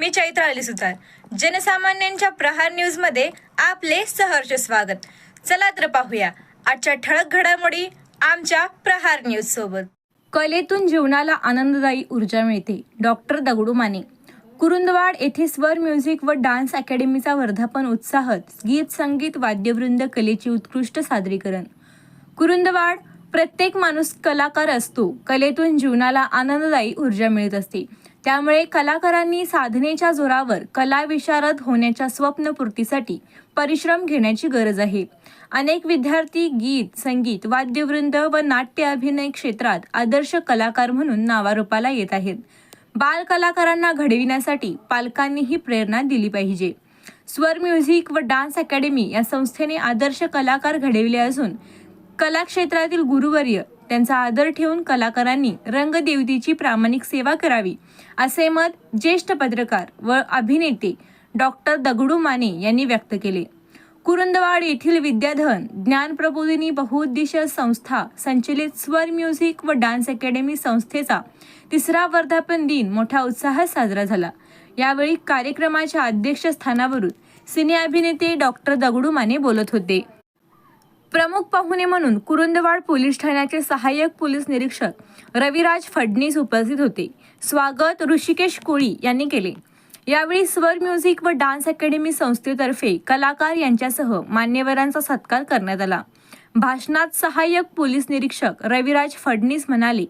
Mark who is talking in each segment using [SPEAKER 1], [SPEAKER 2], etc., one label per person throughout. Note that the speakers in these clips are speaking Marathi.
[SPEAKER 1] मी चैत्र अली सुतार. जनसामान्यांच्या प्रहार न्यूजमध्ये आपले सहर्ष स्वागत. चला तर पाहूया. आजच्या ठळक घडामोडी आमच्या प्रहार न्यूज सोबत. कलेतून जीवनाला आनंददायी ऊर्जा मिळते डॉक्टर दगडू माने. कुरुंदवाड येथे स्वर म्युझिक व डान्स अकॅडमीचा वर्धापन उत्साहात गीत संगीत वाद्यवृंद कलेचे उत्कृष्ट सादरीकरण. कुरुंदवाड प्रत्येक माणूस कलाकार असतो. कलेतून जीवनाला आनंददायी ऊर्जा मिळत असते. त्यामुळे कलाकारांनी साधनेच्या जोरावर कला विशारद होण्याच्या स्वप्नपूर्तीसाठी परिश्रम घेण्याची गरज आहे. अनेक विद्यार्थी गीत संगीत वाद्यवृंद व नाट्य अभिनय क्षेत्रात आदर्श कलाकार म्हणून नावारूपाला येत आहेत. बाल कलाकारांना घडविण्यासाठी पालकांनीही प्रेरणा दिली पाहिजे. स्वर म्युझिक व डान्स अकॅडमी या संस्थेने आदर्श कलाकार घडविले असून कला क्षेत्रातील गुरुवर्य त्यांचा आदर ठेवून कलाकारांनी रंगदेवतीची प्रामाणिक सेवा करावी असे मत ज्येष्ठ पत्रकार व अभिनेते डॉक्टर दगडू माने यांनी व्यक्त केले. कुरुंदवाड येथील विद्याधन ज्ञान प्रबोधिनी बहुउद्देशीय संस्था संचलित स्वर म्युझिक व डान्स अकॅडमी संस्थेचा तिसरा वर्धापन दिन मोठ्या उत्साहात साजरा झाला. यावेळी कार्यक्रमाच्या अध्यक्षस्थानावरून सिने अभिनेते डॉक्टर दगडू माने बोलत होते. प्रमुख पाहुणे म्हणून कुरुंदवाड पोलीस ठाण्याचे सहाय्यक पोलीस निरीक्षक रविराज फडणीस उपस्थित होते. स्वागत ऋषिकेश कोळी यांनी केले. यावेळी स्वर म्युझिक व डान्स अकॅडमी संस्थेतर्फे कलाकार यांच्यासह मान्यवरांचा सत्कार करण्यात आला. भाषणात सहाय्यक पोलीस निरीक्षक रविराज फडणीस म्हणाले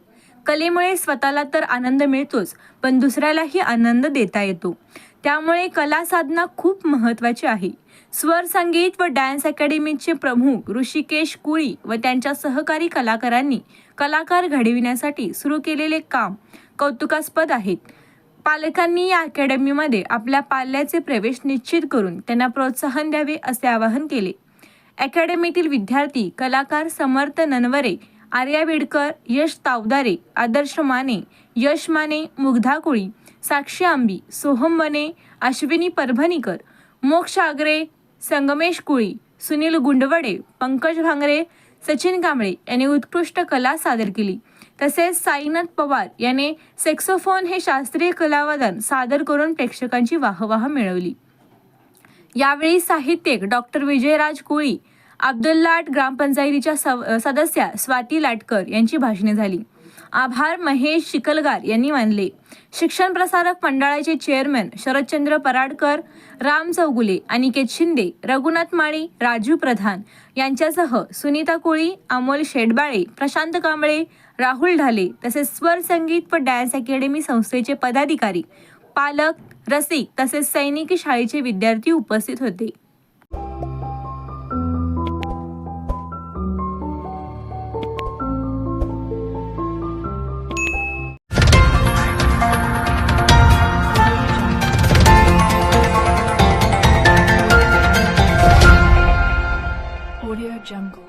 [SPEAKER 1] कलेमुळे स्वतःला तर आनंद मिळतोच पण दुसऱ्यालाही आनंद देता येतो. त्यामुळे कला साधना खूप महत्त्वाची आहे. स्वर संगीत व डान्स अकॅडमीचे प्रमुख ऋषिकेश कुळी व त्यांच्या सहकारी कलाकारांनी कलाकार घडविण्यासाठी सुरू केलेले काम कौतुकास्पद आहेत. पालकांनी या अकॅडमीमध्ये आपल्या पाल्याचे प्रवेश निश्चित करून त्यांना प्रोत्साहन द्यावे असे आवाहन केले. अकॅडमीतील विद्यार्थी कलाकार समर्थ ननवरे आर्या बेडकर यश तावदारे आदर्श माने यश माने मुग्धा कोळी साक्षी आंबी सोहम वने अश्विनी परभणीकर मोक्ष आगरे संगमेश कुळी सुनील गुंडवडे पंकज भांगरे सचिन कांबळे यांनी उत्कृष्ट कला सादर केली. तसेच साईनाथ पवार याने सेक्सोफोन हे शास्त्रीय कलावादन सादर करून प्रेक्षकांची वाहवाह मिळवली. यावेळी साहित्यिक डॉक्टर विजयराज कोळी अब्दुल्लाट ग्रामपंचायतीच्या सव- सदस्या स्वाती लाटकर यांची भाषणे झाली. आभार महेश शिकलगार यांनी मानले. शिक्षण प्रसारक मंडळाचे चेअरमॅन शरदचंद्र पराडकर राम चौगुले अनिकेत शिंदे रघुनाथ माळी राजू प्रधान यांच्यासह सुनीता कोळी अमोल शेडबाळे प्रशांत कांबळे राहुल ढाले तसेच स्वर संगीत व डॅन्स अकॅडमी संस्थेचे पदाधिकारी पालक रसिक तसेच सैनिकी शाळेचे विद्यार्थी उपस्थित होते.
[SPEAKER 2] Jungle.